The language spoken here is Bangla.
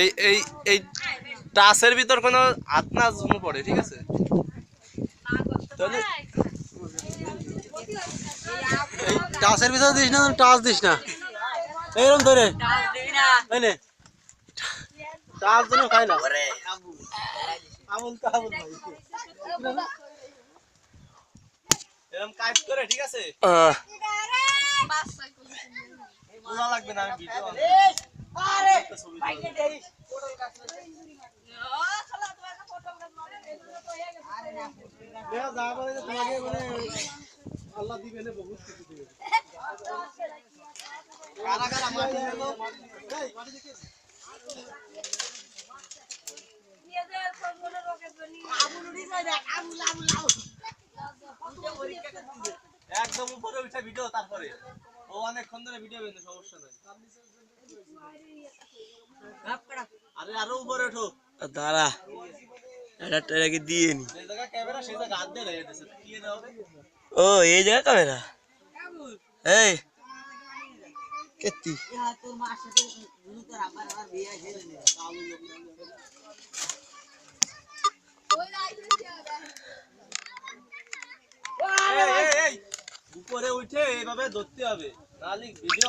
এই এই এই টাসের ভিতর কোনো হাত না জমে পড়ে ঠিক আছে? তাহলে টাচের ভিতরে দিস না টাচ দিস না। এইরকম ধরে। এই টাচ যেন খাই না। আমুল তো আমুল এরকম কাজ করে ঠিক আছে? আহ, লাগবে না আমি ভিডিও আল্লাহ দিবে বহুত কিছু দিবে কারা কারা এই মাটি দেখে একদম উপরে উঠে ভিডিও তারপরে। ও অনেকক্ষণ ধরে ভিডিও বেঁধে সমস্যা নাই। আরে আরও উপরে ওঠো। দাঁড়া এটা এটাকে দিয়ে নি। যে জায়গা ক্যামেরা সেই জায়গা হাত দিয়ে রেখে দিয়েছে। কি এটা হবে? ও এই জায়গা ক্যামেরা এই কেতি। এই, এই, উঠে এইভাবে ধরতে হবে। নাহলে ভিডিও